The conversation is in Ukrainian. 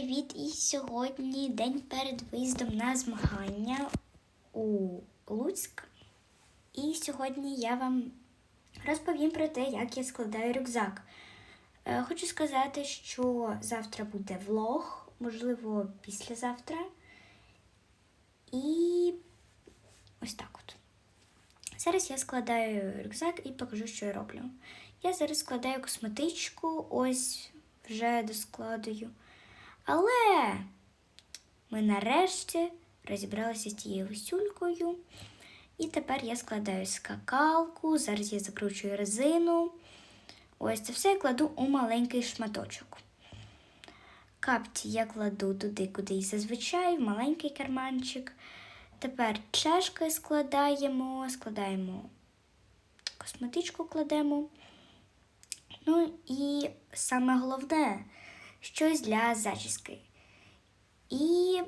привіт! І сьогодні день перед виїздом на змагання у Луцьк. І сьогодні я вам розповім про те, як я складаю рюкзак. Е, Хочу сказати, що завтра буде влог, можливо, післязавтра. І ось так от. Зараз я складаю рюкзак і покажу, що я роблю. Я зараз складаю косметичку, ось вже доскладую. Але ми нарешті розібралися з тією висюлькою. І тепер я складаю скакалку, зараз я закручую резину. Ось це все я кладу у маленький шматочок. Капці я кладу туди, куди і зазвичай, в маленький карманчик. Тепер чашки складаємо, складаємо косметичку кладемо. Ну і саме головне щось для зачіски. І